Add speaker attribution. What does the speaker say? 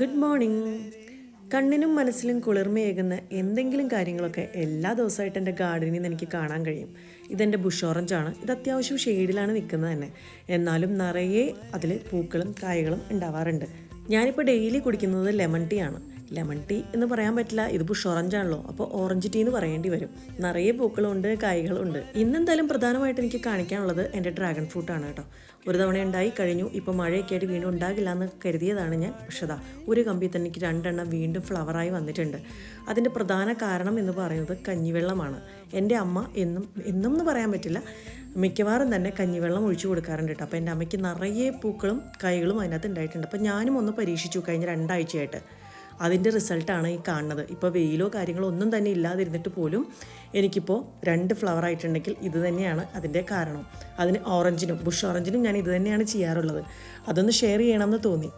Speaker 1: Good morning കണ്ണിനും മനസ്സിലും കുളിർമയേകുന്ന എന്തെങ്കിലും കാര്യങ്ങളൊക്കെ എല്ലാ ദിവസമായിട്ട് എന്റെ ഗാർഡനിൽ നിന്ന് എനിക്ക് കാണാൻ കഴിയും. ഇതെന്റെ ബുഷ് ഓറഞ്ചാണ് ഇത് അത്യാവശ്യം ഷെയ്ഡിലാണ് നിൽക്കുന്നത് തന്നെ. എന്നാലും നിറയെ അതിൽ പൂക്കളും കായകളും ഉണ്ടാവാറുണ്ട്. ഞാനിപ്പോൾ ഡെയിലി കുടിക്കുന്നത് ലെമൺ ടീ ആണ്. ലെമൺ ടീ എന്ന് പറയാൻ പറ്റില്ല. ഇത് ബുഷ് ഓറഞ്ച് ആണല്ലോ. അപ്പോൾ ഓറഞ്ച് ടീ എന്ന് പറയേണ്ടി വരും. നിറയെ പൂക്കളുണ്ട് കായ്കളുണ്ട്. ഇന്നെന്തായാലും പ്രധാനമായിട്ട് എനിക്ക് കാണിക്കാനുള്ളത് എന്റെ ഡ്രാഗൺ ഫ്രൂട്ട് ആണ് കേട്ടോ. ഒരു തവണ ഉണ്ടായി കഴിഞ്ഞു. ഇപ്പോൾ മഴയൊക്കെ ആയിട്ട് വീണ്ടും ഉണ്ടാകില്ല എന്ന് കരുതിയതാണ് ഞാൻ. പക്ഷേ ഒരു കമ്പി തന്നെ എനിക്ക് രണ്ടെണ്ണം വീണ്ടും ഫ്ലവറായി വന്നിട്ടുണ്ട്. അതിന്റെ പ്രധാന കാരണം എന്ന് പറയുന്നത് കഞ്ഞിവെള്ളമാണ്. എന്റെ അമ്മ എന്നും എന്നും എന്ന് പറയാൻ പറ്റില്ല മിക്കവാറും തന്നെ കഞ്ഞിവെള്ളം ഒഴിച്ചു കൊടുക്കാറുണ്ട് കേട്ടോ. അപ്പോൾ എന്റെ അമ്മയ്ക്ക് നിറയെ പൂക്കളും കായ്കളും അതിനകത്ത് ഉണ്ടായിട്ടുണ്ട്. അപ്പോൾ ഞാനും ഒന്ന് പരീക്ഷിച്ചു കഴിഞ്ഞ രണ്ടാഴ്ചയായിട്ട്. അതിന്റെ റിസൾട്ടാണ് ഈ കാണുന്നത്. ഇപ്പോൾ വെയിലോ കാര്യങ്ങളോ ഒന്നും തന്നെ ഇല്ലാതിരുന്നിട്ട് പോലും എനിക്കിപ്പോൾ രണ്ട് ഫ്ലവർ ആയിട്ടുണ്ടെങ്കിൽ ഇത് തന്നെയാണ് അതിന്റെ കാരണം. അതിന് ഓറഞ്ചിനും ബുഷ് ഓറഞ്ചിനും ഞാൻ ഇത് തന്നെയാണ് ചെയ്യാറുള്ളത്. അതൊന്ന് ഷെയർ ചെയ്യണമെന്ന് തോന്നി.